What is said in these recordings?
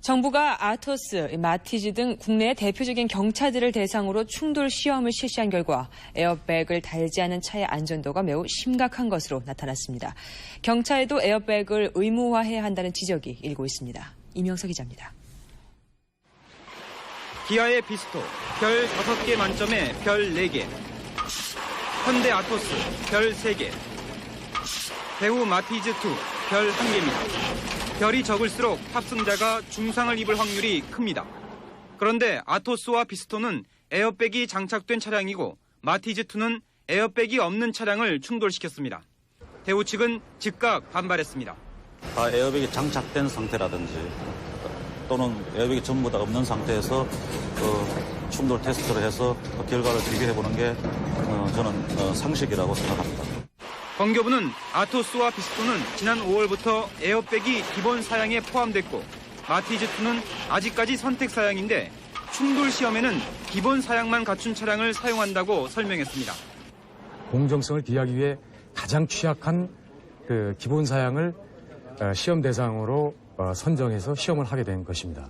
정부가 아토스, 마티즈 등 국내 대표적인 경차들을 대상으로 충돌 시험을 실시한 결과 에어백을 달지 않은 차의 안전도가 매우 심각한 것으로 나타났습니다. 경차에도 에어백을 의무화해야 한다는 지적이 일고 있습니다. 이명석 기자입니다. 기아의 비스토 별 5개 만점에 별 4개 현대 아토스 별 3개 배우 마티즈 2 별 1개입니다. 별이 적을수록 탑승자가 중상을 입을 확률이 큽니다. 그런데 아토스와 비스토는 에어백이 장착된 차량이고 마티즈 2는 에어백이 없는 차량을 충돌시켰습니다. 대우 측은 즉각 반발했습니다. 다 에어백이 장착된 상태라든지 또는 에어백이 전부 다 없는 상태에서 어, 충돌 테스트를 해서 그 결과를 비교해보는 게 어, 저는 어, 상식이라고 생각합니다. 건교부는 아토스와 비스토는 지난 5월부터 에어백이 기본 사양에 포함됐고 마티즈2는 아직까지 선택 사양인데 충돌 시험에는 기본 사양만 갖춘 차량을 사용한다고 설명했습니다. 공정성을 기하기 위해 가장 취약한 그 기본 사양을 어, 시험 대상으로 어, 선정해서 시험을 하게 된 것입니다.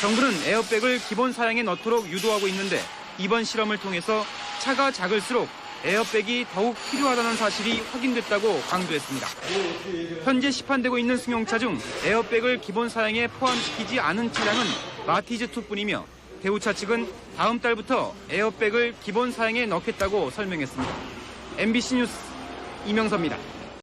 정부는 에어백을 기본 사양에 넣도록 유도하고 있는데 이번 실험을 통해서 차가 작을수록 에어백이 더욱 필요하다는 사실이 확인됐다고 강조했습니다. 현재 시판되고 있는 승용차 중 에어백을 기본 사양에 포함시키지 않은 차량은 마티즈2뿐이며 대우차 측은 다음 달부터 에어백을 기본 사양에 넣겠다고 설명했습니다. MBC 뉴스 이명서입니다.